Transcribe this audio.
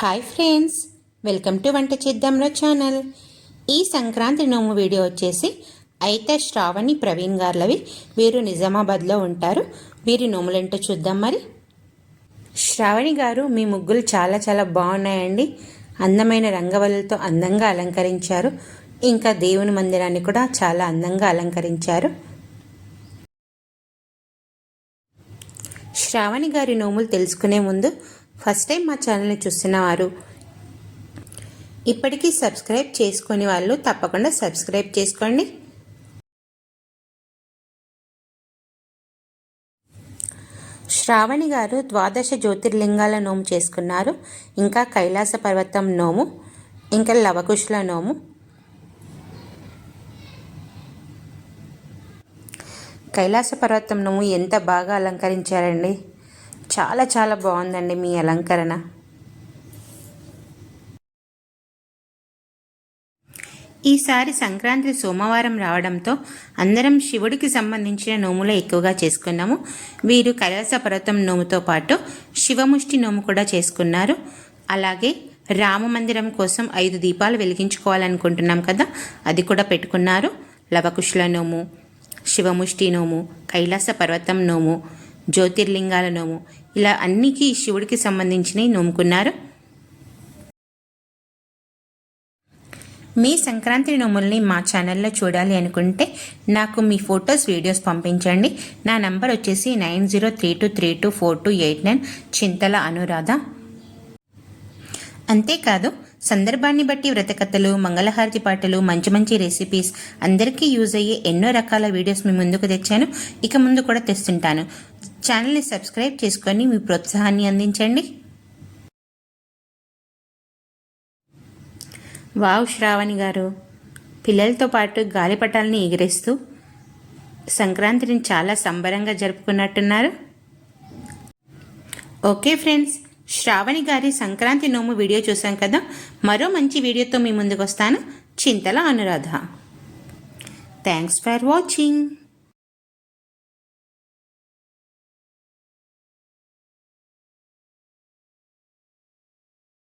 Hi friends welcome to వంట చేద్దాంలో channel ఈ సంక్రాంతి నోము వీడియో వచ్చేసి అయితే శ్రావణి ప్రవీణ్ గార్లవి. వీరు నిజామాబాద్లో ఉంటారు. వీరి నోములేంటో చూద్దాం మరి. శ్రావణి గారు మీ ముగ్గులు చాలా చాలా బాగున్నాయండి. అందమైన రంగవల్లులతో అందంగా అలంకరించారు. ఇంకా దేవుని మందిరాన్ని కూడా చాలా అందంగా అలంకరించారు. శ్రావణి గారి నోములు తెలుసుకునే ముందు ఫస్ట్ టైం మా ఛానల్ని చూస్తున్న వారు ఇప్పటికీ సబ్స్క్రైబ్ చేసుకుని వాళ్ళు తప్పకుండా సబ్స్క్రైబ్ చేసుకోండి. శ్రావణి గారు ద్వాదశ జ్యోతిర్లింగాల నోము చేసుకున్నారు. ఇంకా కైలాస పర్వతం నోము ఇంకా లవకుశుల నోము. కైలాస పర్వతం నోము ఎంత బాగా అలంకరించారండి. చాలా చాలా బాగుందండి మీ అలంకరణ. ఈసారి సంక్రాంతి సోమవారం రావడంతో అందరం శివుడికి సంబంధించిన నోములు ఎక్కువగా చేసుకున్నాము. వీరు కైలాస పర్వతం నోముతో పాటు శివముష్టి నోము కూడా చేసుకున్నారు. అలాగే రామ మందిరం కోసం ఐదు దీపాలు వెలిగించుకోవాలనుకుంటున్నాం కదా అది కూడా పెట్టుకున్నారు. లవకుశుల నోము శివముష్టి నోము కైలాస పర్వతం నోము జ్యోతిర్లింగాల నోము ఇలా అన్నికి శివుడికి సంబంధించినవి నోముకున్నారు. మీ సంక్రాంతి నోముల్ని మా ఛానల్లో చూడాలి అనుకుంటే నాకు మీ ఫొటోస్ వీడియోస్ పంపించండి. నా నంబర్ వచ్చేసి nine zero three two three two four two eight nine Chintala Anuradha. అంతేకాదు సందర్భాన్ని బట్టి వ్రతకథలు మంగళహారతి పాటలు మంచి మంచి రెసిపీస్ అందరికీ యూజ్ అయ్యే ఎన్నో రకాల వీడియోస్ మీ ముందుకు తెచ్చాను. ఇక ముందు కూడా తెస్తుంటాను. ఛానల్ని సబ్స్క్రైబ్ చేసుకొని మీ ప్రోత్సాహాన్ని అందించండి. వావ్ శ్రావణి గారు. పిల్లలతో పాటు గాలిపటాలని ఎగిరేస్తూ సంక్రాంతిని చాలా సంబరంగా జరుపుకున్నట్టున్నారు. ఓకే ఫ్రెండ్స్ శ్రావణి గారి సంక్రాంతి నోము వీడియో చూసాం కదా? మరో మంచి వీడియోతో మీ ముందుకు వస్తాను Chintala Anuradha. Thanks for watching.